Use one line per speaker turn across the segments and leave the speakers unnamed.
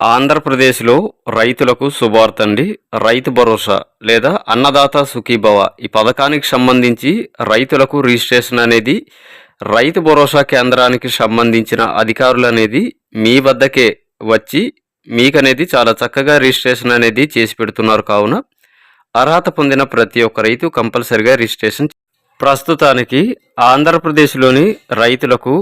ఆంధ్రప్రదేశ్లో రైతులకు శుభార్తండి. రైతు భరోసా లేదా అన్నదాత సుఖీభవ ఈ పథకానికి సంబంధించి రైతులకు రిజిస్ట్రేషన్ అనేది రైతు భరోసా కేంద్రానికి సంబంధించిన అధికారులు అనేది మీ వద్దకే వచ్చి మీకనేది చాలా చక్కగా రిజిస్ట్రేషన్ అనేది చేసి పెడుతున్నారు కావున అర్హత పొందిన ప్రతి ఒక్క రైతు కంపల్సరిగా రిజిస్ట్రేషన్ ప్రస్తుతానికి ఆంధ్రప్రదేశ్లోని రైతులకు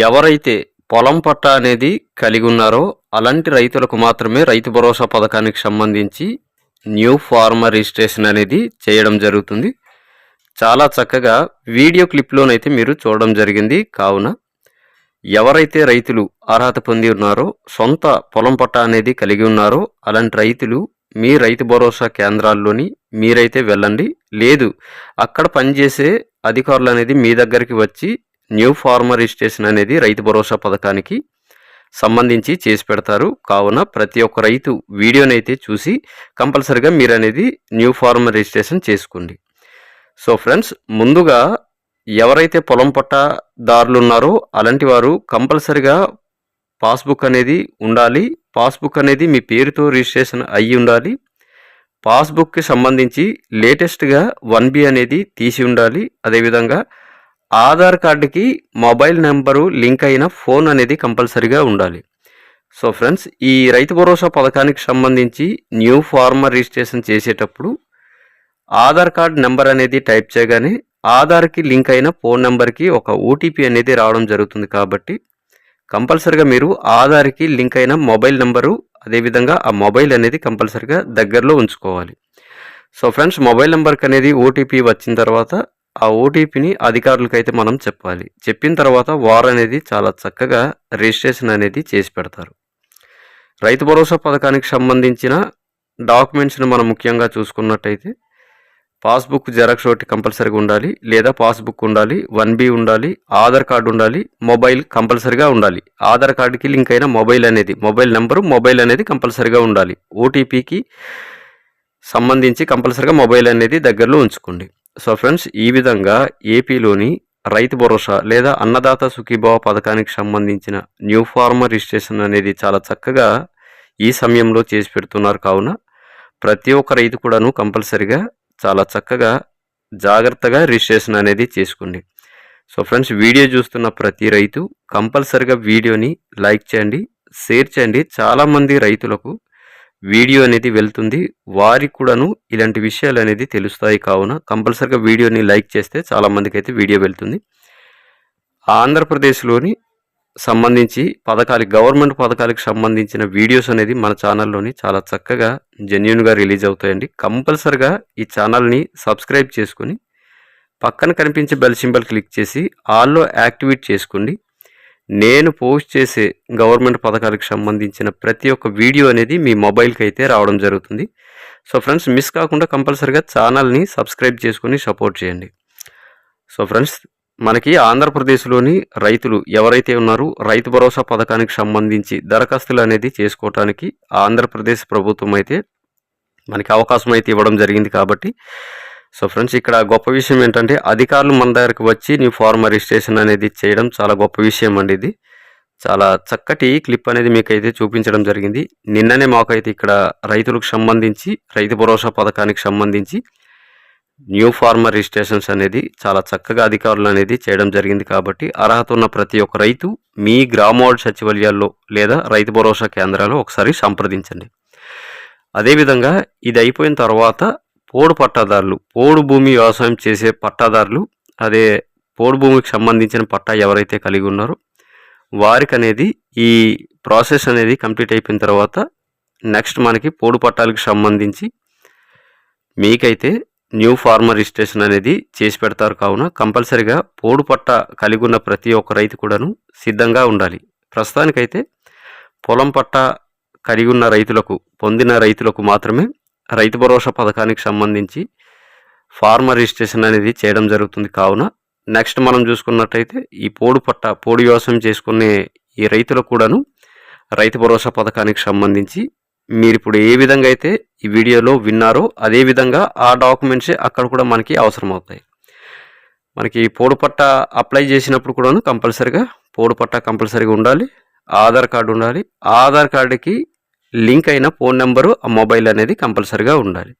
ఎవరైతే పొలం పట్టా అనేది కలిగి ఉన్నారో అలాంటి రైతులకు మాత్రమే రైతు భరోసా పథకానికి సంబంధించి న్యూ ఫార్మర్ రిజిస్ట్రేషన్ అనేది చేయడం జరుగుతుంది. చాలా చక్కగా వీడియో క్లిప్లోనైతే మీరు చూడడం జరిగింది. కావున ఎవరైతే రైతులు అర్హత పొంది ఉన్నారో సొంత పొలం పట్టా అనేది కలిగి ఉన్నారో అలాంటి రైతులు మీ రైతు భరోసా కేంద్రాల్లోని మీరైతే వెళ్ళండి. లేదు అక్కడ పనిచేసే అధికారులు అనేది మీ దగ్గరికి వచ్చి న్యూ ఫార్మర్ రిజిస్ట్రేషన్ అనేది రైతు భరోసా పథకానికి సంబంధించి చేసి పెడతారు. కావున ప్రతి ఒక్క రైతు వీడియోనైతే చూసి కంపల్సరిగా మీరు అనేది న్యూ ఫార్మర్ రిజిస్ట్రేషన్ చేసుకోండి. సో ఫ్రెండ్స్ ముందుగా ఎవరైతే పొలం పట్టాదారులు ఉన్నారో అలాంటి వారు కంపల్సరిగా పాస్బుక్ అనేది ఉండాలి. పాస్బుక్ అనేది మీ పేరుతో రిజిస్ట్రేషన్ అయ్యి ఉండాలి. పాస్బుక్కి సంబంధించి లేటెస్ట్గా వన్ బి అనేది తీసి ఉండాలి. అదేవిధంగా ఆధార్ కార్డుకి మొబైల్ నెంబరు లింక్ అయిన ఫోన్ అనేది కంపల్సరీగా ఉండాలి. సో ఫ్రెండ్స్ ఈ రైతు భరోసా పథకానికి సంబంధించి న్యూ ఫార్మర్ రిజిస్ట్రేషన్ చేసేటప్పుడు ఆధార్ కార్డ్ నెంబర్ అనేది టైప్ చేయగానే ఆధార్కి లింక్ అయిన ఫోన్ నెంబర్కి ఒక ఓటీపీ అనేది రావడం జరుగుతుంది కాబట్టి కంపల్సరిగా మీరు ఆధార్కి లింక్ అయిన మొబైల్ నెంబరు అదేవిధంగా ఆ మొబైల్ అనేది కంపల్సరిగా దగ్గరలో ఉంచుకోవాలి. సో ఫ్రెండ్స్ మొబైల్ నెంబర్కి అనేది ఓటీపీ వచ్చిన తర్వాత ఆ ఓటీపీని అధికారులకైతే మనం చెప్పాలి. చెప్పిన తర్వాత వారు అనేది చాలా చక్కగా రిజిస్ట్రేషన్ అనేది చేసి పెడతారు. రైతు భరోసా పథకానికి సంబంధించిన డాక్యుమెంట్స్ని మనం ముఖ్యంగా చూసుకున్నట్టయితే పాస్బుక్ జెరాక్స్ ఒకటి కంపల్సరీగా ఉండాలి లేదా పాస్బుక్ ఉండాలి వన్ బి ఉండాలి ఆధార్ కార్డు ఉండాలి మొబైల్ కంపల్సరీగా ఉండాలి. ఆధార్ కార్డుకి లింక్ అయిన మొబైల్ అనేది మొబైల్ నెంబరు మొబైల్ అనేది కంపల్సరీగా ఉండాలి. ఓటీపీకి సంబంధించి కంపల్సరీగా మొబైల్ అనేది దగ్గరలో ఉంచుకోండి. సో ఫ్రెండ్స్ ఈ విధంగా ఏపీలోని రైతు భరోసా లేదా అన్నదాత సుఖీభావ పథకానికి సంబంధించిన న్యూ ఫార్మర్ రిజిస్ట్రేషన్ అనేది చాలా చక్కగా ఈ సమయంలో చేసి పెడుతున్నారు. కావున ప్రతి ఒక్క రైతు కూడాను కంపల్సరిగా చాలా చక్కగా జాగ్రత్తగా రిజిస్ట్రేషన్ అనేది చేసుకోండి. సో ఫ్రెండ్స్ వీడియో చూస్తున్న ప్రతి రైతు కంపల్సరిగా వీడియోని లైక్ చేయండి షేర్ చేయండి. చాలామంది రైతులకు వీడియో అనేది వెళ్తుంది. వారికి కూడాను ఇలాంటి విషయాలు అనేది తెలుస్తాయి కావున కంపల్సరిగా వీడియోని లైక్ చేస్తే చాలామందికి అయితే వీడియో వెళ్తుంది. ఆంధ్రప్రదేశ్లోని సంబంధించి పథకాలు గవర్నమెంట్ పథకాలకు సంబంధించిన వీడియోస్ అనేది మన ఛానల్లోని చాలా చక్కగా జెన్యున్గా రిలీజ్ అవుతాయండి. కంపల్సరిగా ఈ ఛానల్ని సబ్స్క్రైబ్ చేసుకుని పక్కన కనిపించే బెల్ సింబల్ క్లిక్ చేసి ఆల్లో యాక్టివేట్ చేసుకోండి. నేను పోస్ట్ చేసే గవర్నమెంట్ పథకాలకు సంబంధించిన ప్రతి ఒక్క వీడియో అనేది మీ మొబైల్కి అయితే రావడం జరుగుతుంది. సో ఫ్రెండ్స్ మిస్ కాకుండా కంపల్సరిగా ఛానల్ని సబ్స్క్రైబ్ చేసుకుని సపోర్ట్ చేయండి. సో ఫ్రెండ్స్ మనకి ఆంధ్రప్రదేశ్లోని రైతులు ఎవరైతే ఉన్నారో రైతు భరోసా పథకానికి సంబంధించి దరఖాస్తులు అనేది చేసుకోవటానికి ఆంధ్రప్రదేశ్ ప్రభుత్వం అయితే మనకి అవకాశం అయితే ఇవ్వడం జరిగింది కాబట్టి సో ఫ్రెండ్స్ ఇక్కడ గొప్ప విషయం ఏంటంటే అధికారులు మన దగ్గరకు వచ్చి నీ ఫార్మర్ రిజిస్ట్రేషన్ అనేది చేయడం చాలా గొప్ప విషయం అండి ఇది. చాలా చక్కటి క్లిప్ అనేది మీకు అయితే చూపించడం జరిగింది. నిన్ననే మాకైతే ఇక్కడ రైతులకు సంబంధించి రైతు భరోసా పథకానికి సంబంధించి న్యూ ఫార్మర్ రిజిస్ట్రేషన్స్ అనేది చాలా చక్కగా అధికారులు అనేది చేయడం జరిగింది కాబట్టి అర్హత ఉన్న ప్రతి ఒక్క రైతు మీ గ్రామవార్డు సచివాలయాల్లో లేదా రైతు భరోసా కేంద్రాల్లో ఒకసారి సంప్రదించండి. అదేవిధంగా ఇది అయిపోయిన తర్వాత పోడు పట్టాదారులు పోడు భూమి వ్యవసాయం చేసే పట్టాదారులు అదే పోడు భూమికి సంబంధించిన పట్టా ఎవరైతే కలిగి ఉన్నారో వారికి అనేది ఈ ప్రాసెస్ అనేది కంప్లీట్ అయిపోయిన తర్వాత నెక్స్ట్ మనకి పోడు పట్టాలకు సంబంధించి మీకైతే న్యూ ఫార్మర్ రిజిస్ట్రేషన్ అనేది చేసి పెడతారు. కావున కంపల్సరిగా పోడు పట్ట కలిగి ఉన్న ప్రతి ఒక్క రైతు కూడాను సిద్ధంగా ఉండాలి. ప్రస్తుతానికైతే పొలం పట్ట కలిగి ఉన్న రైతులకు పొందిన రైతులకు మాత్రమే రైతు భరోసా పథకానికి సంబంధించి ఫార్మర్ రిజిస్ట్రేషన్ అనేది చేయడం జరుగుతుంది. కావున నెక్స్ట్ మనం చూసుకున్నట్టయితే ఈ పోడు పట్ట పోడు వ్యవసాయం చేసుకునే ఈ రైతులకు కూడాను రైతు భరోసా పథకానికి సంబంధించి మీరు ఇప్పుడు ఏ విధంగా అయితే ఈ వీడియోలో విన్నారో అదే విధంగా ఆ డాక్యుమెంట్సే అక్కడ కూడా మనకి అవసరం అవుతాయి మనకి పోడు పట్ట అప్లై చేసినప్పుడు కూడాను కంపల్సరిగా పోడు పట్ట కంపల్సరీగా ఉండాలి. ఆధార్ కార్డు ఉండాలి. ఆధార్ కార్డుకి లింక్ అయిన ఫోన్ నెంబరు ఆ మొబైల్ అనేది కంపల్సరిగా ఉండాలి.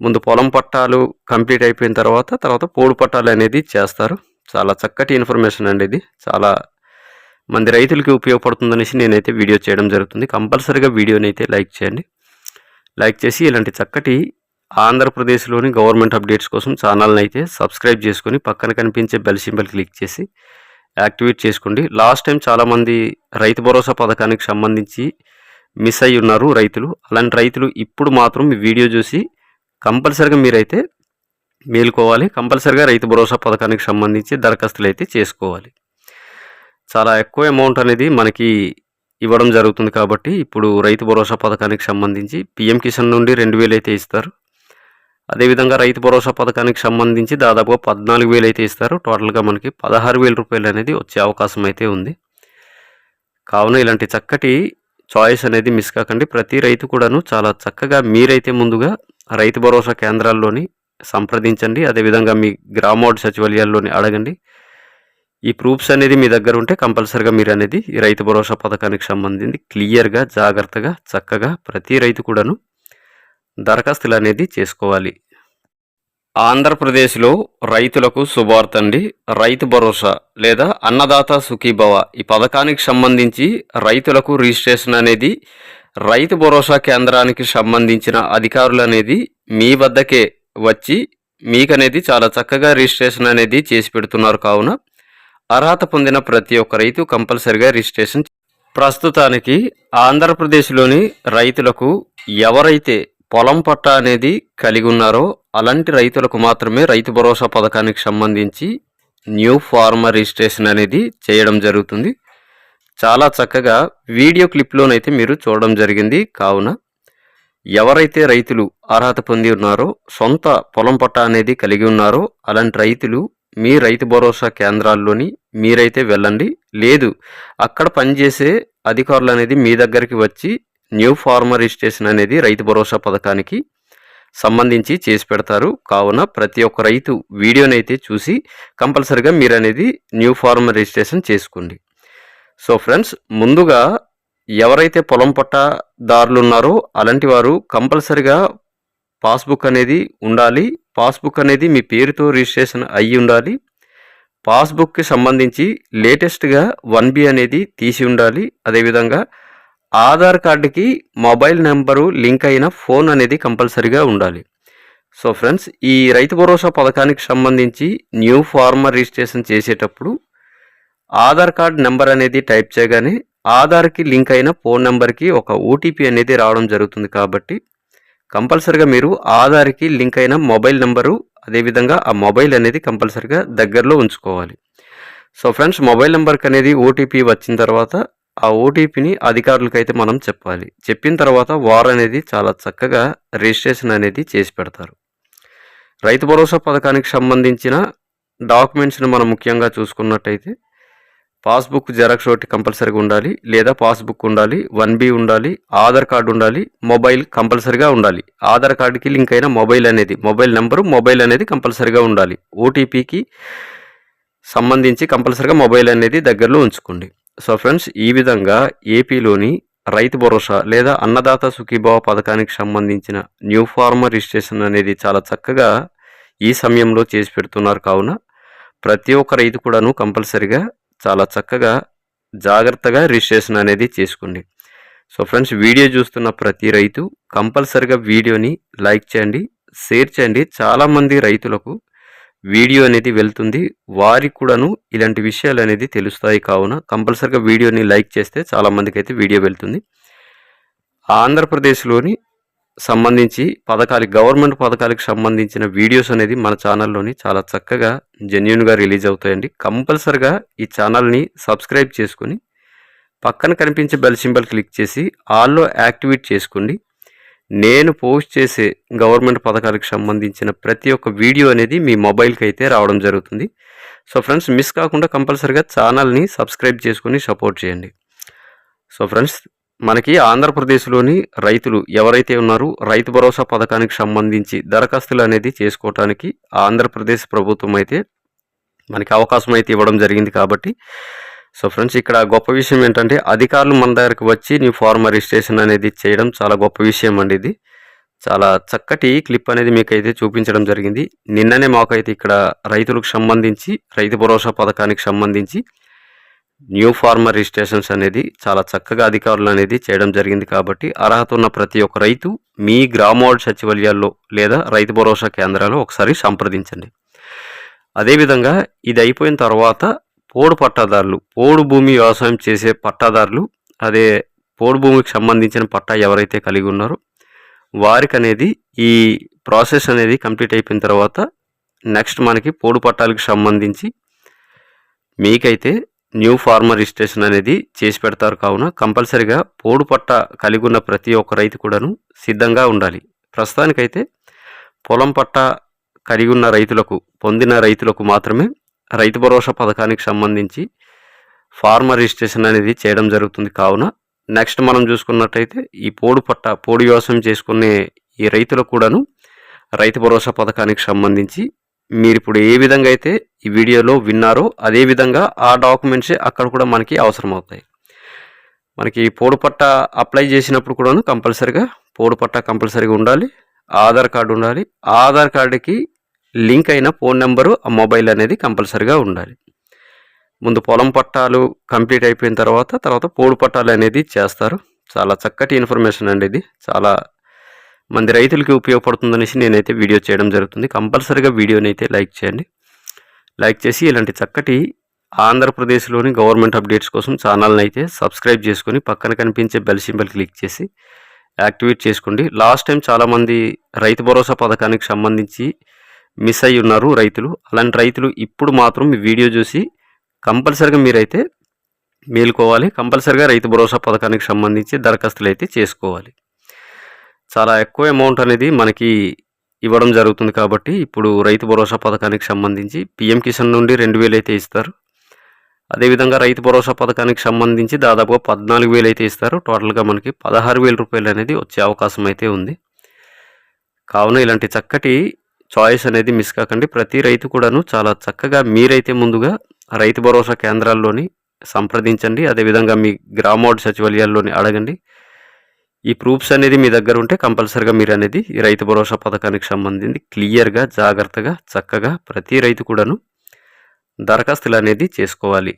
ముందు పొలం పట్టాలు కంప్లీట్ అయిపోయిన తర్వాత తర్వాత పోడు పట్టాలు అనేది చేస్తారు. చాలా చక్కటి ఇన్ఫర్మేషన్ అండి ఇది. చాలా మంది రైతులకి ఉపయోగపడుతుందనేసి నేనైతే వీడియో చేయడం జరుగుతుంది. కంపల్సరిగా వీడియోని అయితే లైక్ చేయండి. లైక్ చేసి ఇలాంటి చక్కటి ఆంధ్రప్రదేశ్లోని గవర్నమెంట్ అప్డేట్స్ కోసం ఛానల్ని అయితే సబ్స్క్రైబ్ చేసుకొని పక్కన కనిపించే బెల్ సింబల్ క్లిక్ చేసి యాక్టివేట్ చేసుకోండి. లాస్ట్ టైం చాలామంది రైతు భరోసా పథకానికి సంబంధించి మిస్ అయి ఉన్నారు రైతులు. అలాంటి రైతులు ఇప్పుడు మాత్రం ఈ వీడియో చూసి కంపల్సరిగా మీరైతే మేలుకోవాలి. కంపల్సరిగా రైతు భరోసా పథకానికి సంబంధించి దరఖాస్తులు అయితే చేసుకోవాలి. చాలా ఎక్కువ అమౌంట్ అనేది మనకి ఇవ్వడం జరుగుతుంది కాబట్టి ఇప్పుడు రైతు భరోసా పథకానికి సంబంధించి పిఎం కిసాన్ నుండి రెండు వేలు అయితే ఇస్తారు. అదేవిధంగా రైతు భరోసా పథకానికి సంబంధించి దాదాపుగా పద్నాలుగు వేలు అయితే ఇస్తారు. టోటల్గా మనకి పదహారు వేల రూపాయలు అనేది వచ్చే అవకాశం అయితే ఉంది. కావున ఇలాంటి చక్కటి చాయిస్ అనేది మిస్ కాకండి. ప్రతి రైతు కూడాను చాలా చక్కగా మీరైతే ముందుగా రైతు భరోసా కేంద్రాల్లోని సంప్రదించండి. అదేవిధంగా మీ గ్రామోడ్ సచివాలయాల్లోని అడగండి. ఈ ప్రూఫ్స్ అనేది మీ దగ్గర ఉంటే కంపల్సరిగా మీరు అనేది ఈ రైతు భరోసా పథకానికి సంబంధించి క్లియర్గా జాగ్రత్తగా చక్కగా ప్రతి రైతు కూడాను దరఖాస్తులు అనేది చేసుకోవాలి. ఆంధ్రప్రదేశ్లో రైతులకు శుభార్తండి. రైతు భరోసా లేదా అన్నదాత సుఖీభవ ఈ పథకానికి సంబంధించి రైతులకు రిజిస్ట్రేషన్ అనేది రైతు భరోసా కేంద్రానికి సంబంధించిన అధికారులు అనేది మీ వద్దకే వచ్చి మీకనేది చాలా చక్కగా రిజిస్ట్రేషన్ అనేది చేసి పెడుతున్నారు కావున అర్హత పొందిన ప్రతి ఒక్క రైతు కంపల్సరిగా రిజిస్ట్రేషన్ ప్రస్తుతానికి ఆంధ్రప్రదేశ్లోని రైతులకు ఎవరైతే పొలం పట్ట అనేది కలిగి ఉన్నారో అలాంటి రైతులకు మాత్రమే రైతు భరోసా పథకానికి సంబంధించి న్యూ ఫార్మర్ రిజిస్ట్రేషన్ అనేది చేయడం జరుగుతుంది. చాలా చక్కగా వీడియో క్లిప్లోనైతే మీరు చూడడం జరిగింది. కావున ఎవరైతే రైతులు అర్హత పొంది ఉన్నారో సొంత పొలం పట్ట అనేది కలిగి ఉన్నారో అలాంటి రైతులు మీ రైతు భరోసా కేంద్రాల్లోని మీరైతే వెళ్ళండి. లేదు అక్కడ పనిచేసే అధికారులు అనేది మీ దగ్గరికి వచ్చి న్యూ ఫార్మర్ రిజిస్ట్రేషన్ అనేది రైతు భరోసా పథకానికి సంబంధించి చేసి పెడతారు. కావున ప్రతి ఒక్క రైతు వీడియోని అయితే చూసి కంపల్సరిగా మీరు అనేది న్యూ ఫార్మర్ రిజిస్ట్రేషన్ చేసుకోండి. సో ఫ్రెండ్స్ ముందుగా ఎవరైతే పొలం పట్టదారులు ఉన్నారో అలాంటి వారు కంపల్సరిగా పాస్బుక్ అనేది ఉండాలి. పాస్బుక్ అనేది మీ పేరుతో రిజిస్ట్రేషన్ అయ్యి ఉండాలి. పాస్బుక్కి సంబంధించి లేటెస్ట్గా వన్ బి అనేది తీసి ఉండాలి. అదేవిధంగా ఆధార్ కార్డుకి మొబైల్ నెంబరు లింక్ అయిన ఫోన్ అనేది కంపల్సరీగా ఉండాలి. సో ఫ్రెండ్స్ ఈ రైతు భరోసా పథకానికి సంబంధించి న్యూ ఫార్మర్ రిజిస్ట్రేషన్ చేసేటప్పుడు ఆధార్ కార్డ్ నెంబర్ అనేది టైప్ చేయగానే ఆధార్కి లింక్ అయిన ఫోన్ నెంబర్కి ఒక ఓటీపీ అనేది రావడం జరుగుతుంది కాబట్టి కంపల్సరిగా మీరు ఆధార్కి లింక్ అయిన మొబైల్ నెంబరు అదేవిధంగా ఆ మొబైల్ అనేది కంపల్సరిగా దగ్గరలో ఉంచుకోవాలి. సో ఫ్రెండ్స్ మొబైల్ నెంబర్కి అనేది ఓటీపీ వచ్చిన తర్వాత ఆ ఓటీపీని అధికారులకైతే మనం చెప్పాలి. చెప్పిన తర్వాత వారు అనేది చాలా చక్కగా రిజిస్ట్రేషన్ అనేది చేసి పెడతారు. రైతు భరోసా పథకానికి సంబంధించిన డాక్యుమెంట్స్ని మనం ముఖ్యంగా చూసుకున్నట్టయితే పాస్బుక్ జెరాక్స్ ఒకటి కంపల్సరీగా ఉండాలి లేదా పాస్బుక్ ఉండాలి వన్ బి ఉండాలి ఆధార్ కార్డు ఉండాలి మొబైల్ కంపల్సరీగా ఉండాలి. ఆధార్ కార్డుకి లింక్ అయిన మొబైల్ అనేది మొబైల్ నెంబరు మొబైల్ అనేది కంపల్సరీగా ఉండాలి. ఓటీపీకి సంబంధించి కంపల్సరీగా మొబైల్ అనేది దగ్గరలో ఉంచుకోండి. సో ఫ్రెండ్స్ ఈ విధంగా ఏపీలోని రైతు భరోసా లేదా అన్నదాత సుఖీభావ పథకానికి సంబంధించిన న్యూ ఫార్మర్ రిజిస్ట్రేషన్ అనేది చాలా చక్కగా ఈ సమయంలో చేసి పెడుతున్నారు. కావున ప్రతి ఒక్క రైతు కూడాను కంపల్సరిగా చాలా చక్కగా జాగ్రత్తగా రిజిస్ట్రేషన్ అనేది చేసుకోండి. సో ఫ్రెండ్స్ వీడియో చూస్తున్న ప్రతి రైతు కంపల్సరిగా వీడియోని లైక్ చేయండి షేర్ చేయండి. చాలామంది రైతులకు వీడియో అనేది వెళ్తుంది. వారికి కూడాను ఇలాంటి విషయాలు అనేది తెలుస్తాయి కావున కంపల్సరిగా వీడియోని లైక్ చేస్తే చాలామందికి అయితే వీడియో వెళ్తుంది. ఆంధ్రప్రదేశ్లోని సంబంధించి పథకాలకి గవర్నమెంట్ పథకాలకు సంబంధించిన వీడియోస్ అనేది మన ఛానల్లోని చాలా చక్కగా జెన్యున్గా రిలీజ్ అవుతాయండి. కంపల్సరిగా ఈ ఛానల్ని సబ్స్క్రైబ్ చేసుకొని పక్కన కనిపించే బెల్ సింబల్ క్లిక్ చేసి ఆల్లో యాక్టివేట్ చేసుకోండి. నేను పోస్ట్ చేసే గవర్నమెంట్ పథకాలకు సంబంధించిన ప్రతి ఒక్క వీడియో అనేది మీ మొబైల్కి అయితే రావడం జరుగుతుంది. సో ఫ్రెండ్స్ మిస్ కాకుండా కంపల్సరిగా ఛానల్ని సబ్స్క్రైబ్ చేసుకొని సపోర్ట్ చేయండి. సో ఫ్రెండ్స్ మనకి ఆంధ్రప్రదేశ్లోని రైతులు ఎవరైతే ఉన్నారో రైతు భరోసా పథకానికి సంబంధించి దరఖాస్తులు అనేది చేసుకోవటానికి ఆంధ్రప్రదేశ్ ప్రభుత్వం అయితే మనకి అవకాశం అయితే ఇవ్వడం జరిగింది కాబట్టి సో ఫ్రెండ్స్ ఇక్కడ గొప్ప విషయం ఏంటంటే అధికారులు మన దగ్గరకు వచ్చి నీ ఫార్మర్ రిజిస్ట్రేషన్ అనేది చేయడం చాలా గొప్ప విషయం అండి ఇది. చాలా చక్కటి క్లిప్ అనేది మీకైతే చూపించడం జరిగింది. నిన్ననే మాకైతే ఇక్కడ రైతులకు సంబంధించి రైతు భరోసా పథకానికి సంబంధించి న్యూ ఫార్మర్ రిజిస్ట్రేషన్స్ అనేది చాలా చక్కగా అధికారులు అనేది చేయడం జరిగింది కాబట్టి అర్హత ఉన్న ప్రతి ఒక్క రైతు మీ గ్రామవార్డు సచివాలయాల్లో లేదా రైతు భరోసా కేంద్రాల్లో ఒకసారి సంప్రదించండి. అదేవిధంగా ఇది అయిపోయిన తర్వాత పోడు పట్టాదారులు పోడు భూమి వ్యవసాయం చేసే పట్టాదారులు అదే పోడు భూమికి సంబంధించిన పట్టా ఎవరైతే కలిగి ఉన్నారో వారికి అనేది ఈ ప్రాసెస్ అనేది కంప్లీట్ అయిపోయిన తర్వాత నెక్స్ట్ మనకి పోడు పట్టాలకు సంబంధించి మీకైతే న్యూ ఫార్మర్ రిజిస్ట్రేషన్ అనేది చేసి పెడతారు కావున కంపల్సరిగా పోడు పట్ట కలిగి ఉన్న ప్రతి ఒక్క రైతు కూడాను సిద్ధంగా ఉండాలి. ప్రస్తుతానికైతే పొలం పట్ట కలిగి ఉన్న రైతులకు పొందిన రైతులకు మాత్రమే రైతు భరోసా పథకానికి సంబంధించి ఫార్మర్ రిజిస్ట్రేషన్ అనేది చేయడం జరుగుతుంది. కావున నెక్స్ట్ మనం చూసుకున్నట్టయితే ఈ పోడు పట్ట పోడు వ్యవసాయం చేసుకునే ఈ రైతులకు కూడాను రైతు భరోసా పథకానికి సంబంధించి మీరు ఇప్పుడు ఏ విధంగా అయితే ఈ వీడియోలో విన్నారో అదే విధంగా ఆ డాక్యుమెంట్సే అక్కడ కూడా మనకి అవసరం అవుతాయి మనకి పోడు పట్ట అప్లై చేసినప్పుడు కూడాను కంపల్సరిగా పోడు పట్ట కంపల్సరీగా ఉండాలి. ఆధార్ కార్డు ఉండాలి. ఆధార్ కార్డుకి లింక్ అయిన ఫోన్ నెంబరు ఆ మొబైల్ అనేది కంపల్సరిగా ఉండాలి. ముందు పొలం పట్టాలు కంప్లీట్ అయిపోయిన తర్వాత తర్వాత పోడు పట్టాలు అనేది చేస్తారు. చాలా చక్కటి ఇన్ఫర్మేషన్ అండి ఇది. చాలా మంది రైతులకి ఉపయోగపడుతుందనేసి నేనైతే వీడియో చేయడం జరుగుతుంది. కంపల్సరీగా వీడియోని అయితే లైక్ చేయండి. లైక్ చేసి ఇలాంటి చక్కటి ఆంధ్రప్రదేశ్లోని గవర్నమెంట్ అప్డేట్స్ కోసం ఛానల్ని అయితే సబ్స్క్రైబ్ చేసుకొని పక్కన కనిపించే బెల్ సింబల్ క్లిక్ చేసి యాక్టివేట్ చేసుకోండి. లాస్ట్ టైం చాలామంది రైతు భరోసా పథకానికి సంబంధించి మిస్ అయి ఉన్నారు రైతులు. అలాంటి రైతులు ఇప్పుడు మాత్రం ఈ వీడియో చూసి కంపల్సరిగా మీరైతే మేలుకోవాలి. కంపల్సరిగా రైతు భరోసా పథకానికి సంబంధించి దరఖాస్తులు అయితే చేసుకోవాలి. చాలా ఎక్కువ అమౌంట్ అనేది మనకి ఇవ్వడం జరుగుతుంది కాబట్టి ఇప్పుడు రైతు భరోసా పథకానికి సంబంధించి పిఎం కిసాన్ నుండి రెండు వేలు అయితే ఇస్తారు. అదేవిధంగా రైతు భరోసా పథకానికి సంబంధించి దాదాపుగా పద్నాలుగు వేలు అయితే ఇస్తారు. టోటల్గా మనకి పదహారు వేల రూపాయలు అనేది వచ్చే అవకాశం అయితే ఉంది. కావున ఇలాంటి చక్కటి చాయిస్ అనేది మిస్ కాకండి. ప్రతి రైతు కూడాను చాలా చక్కగా మీరైతే ముందుగా రైతు భరోసా కేంద్రాల్లోని సంప్రదించండి. అదేవిధంగా మీ గ్రామవార్డు సచివాలయాల్లోని అడగండి. ఈ ప్రూఫ్స్ అనేది మీ దగ్గర ఉంటే కంపల్సరిగా మీరు అనేది ఈ రైతు భరోసా పథకానికి సంబంధించి క్లియర్గా జాగ్రత్తగా చక్కగా ప్రతి రైతు కూడాను దరఖాస్తులు అనేది చేసుకోవాలి.